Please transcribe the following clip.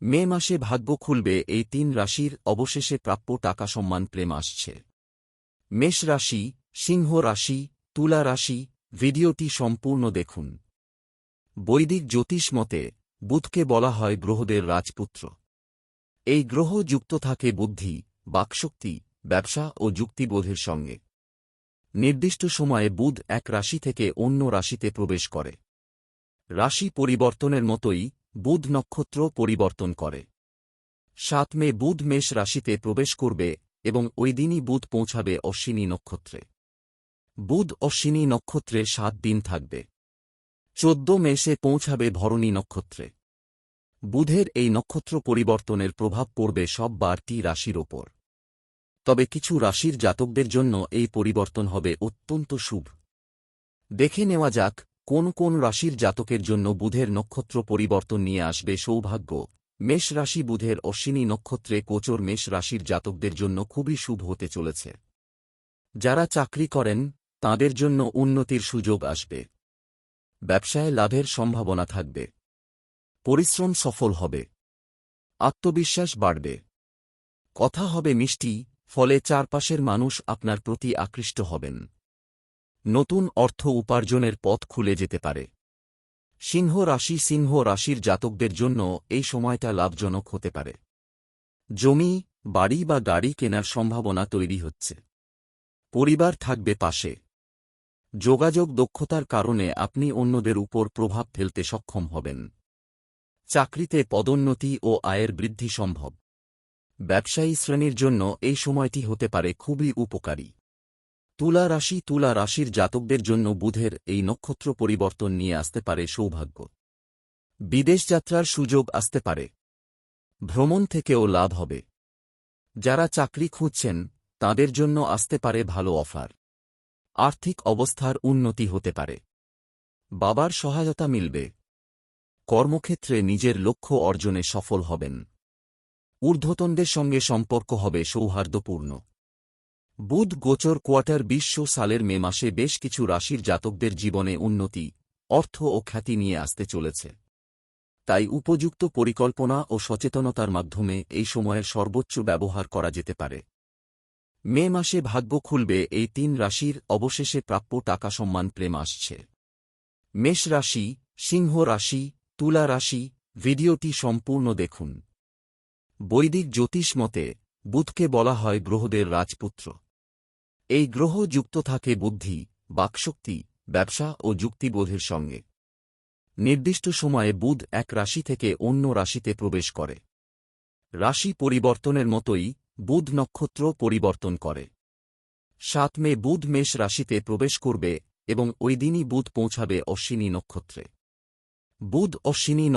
মে মাসে ভাগ্য খুলবে এই তিন রাশির অবশেষে প্রাপ্য টাকা সম্মান প্রেম আসছে। মেষ রাশি, সিংহ রাশি, তুলা রাশি, ভিডিওটি সম্পূর্ণ দেখুন। বৈদিক জ্যোতিষ মতে, বুধকে বলা হয় গ্রহদের রাজপুত্র। এই গ্রহ যুক্ত থাকে বুদ্ধি, বাকশক্তি, ব্যবসা ও যুক্তিবোধের সঙ্গে। নির্দিষ্ট সময়ে বুধ এক রাশি থেকে অন্য রাশিতে প্রবেশ করে। রাশি পরিবর্তনের মতোই বুধ নক্ষত্র পরিবর্তন করে। সাত মে বুধ মেষ রাশিতে প্রবেশ করবে এবং ওই দিনই বুধ পৌঁছাবে অশ্বিনী নক্ষত্রে। বুধ অশ্বিনী নক্ষত্রে সাত দিন থাকবে। চোদ্দ মেষে পৌঁছাবে ভরণী নক্ষত্রে। বুধের এই নক্ষত্র পরিবর্তনের প্রভাব পড়বে সব বারটি রাশির ওপর। তবে কিছু রাশির জাতকদের জন্য এই পরিবর্তন হবে অত্যন্ত শুভ। দেখে নেওয়া যাক কোন কোন রাশির জাতকের জন্য বুধের নক্ষত্র পরিবর্তন নিয়ে আসবে সৌভাগ্য? মেষ রাশি বুধের অশ্বিনী নক্ষত্রে কোচর মেষ রাশির জাতকদের জন্য খুবই শুভ হতে চলেছে। যারা চাকরি করেন, তাদের জন্য উন্নতির সুযোগ আসবে। ব্যবসায় লাভের সম্ভাবনা থাকবে। পরিশ্রম সফল হবে। আত্মবিশ্বাস বাড়বে। কথা হবে মিষ্টি, ফলে চারপাশের মানুষ আপনার প্রতি আকৃষ্ট হবেন। নতুন অর্থ উপার্জনের পথ খুলে যেতে পারে। সিংহ রাশি সিংহ রাশির জাতকদের জন্য এই সময়টা লাভজনক হতে পারে। জমি, বাড়ি বা গাড়ি কেনার সম্ভাবনা তৈরি হচ্ছে। পরিবার থাকবে পাশে। যোগাযোগ দক্ষতার কারণে আপনি অন্যদের উপর প্রভাব ফেলতে সক্ষম হবেন। চাকরিতে পদোন্নতি ও আয়ের বৃদ্ধি সম্ভব। ব্যবসায়ী শ্রেণির জন্য এই সময়টি হতে পারে খুবই উপকারী। তুলা রাশি তুলা রাশির জাতকদের জন্য বুধের এই নক্ষত্র পরিবর্তন নিয়ে আসতে পারে সৌভাগ্য। বিদেশ যাত্রার সুযোগ আসতে পারে। ভ্রমণ থেকেও লাভ হবে। যারা চাকরি খুঁজছেন, তাদের জন্য আসতে পারে ভালো অফার। আর্থিক অবস্থার উন্নতি হতে পারে। বাবার সহায়তা মিলবে। কর্মক্ষেত্রে নিজের লক্ষ্য অর্জনে সফল হবেন। ঊর্ধ্বতনদের সঙ্গে সম্পর্ক হবে সৌহার্দ্যপূর্ণ। বুধ গোচর কোয়ার্টার বিশ্ব সালের মে মাসে বেশ কিছু রাশির জাতকদের জীবনে উন্নতি, অর্থ ও খ্যাতি নিয়ে আসতে চলেছে। তাই উপযুক্ত পরিকল্পনা ও সচেতনতার মাধ্যমে এই সময়ের সর্বোচ্চ ব্যবহার করা যেতে পারে। মে মাসে ভাগ্য খুলবে এই তিন রাশির অবশেষে প্রাপ্য টাকা সম্মান প্রেম আসছে। মেষ রাশি, সিংহ রাশি, তুলা রাশি, ভিডিওটি সম্পূর্ণ দেখুন। বৈদিক জ্যোতিষ মতে, বুধকে বলা হয় গ্রহদের রাজপুত্র। এই গ্রহ যুক্ত থাকে বুদ্ধি, বাকশক্তি, ব্যবসা ও যুক্তিবোধের সঙ্গে। নির্দিষ্ট সময়ে বুধ এক রাশি থেকে অন্য রাশিতে প্রবেশ করে। রাশি পরিবর্তনের মতোই বুধ নক্ষত্র পরিবর্তন করে। সাত মে বুধ মেষ রাশিতে প্রবেশ করবে এবং ওই দিনই বুধ পৌঁছাবে অশ্বিনী নক্ষত্রে। বুধ অশ্বিনী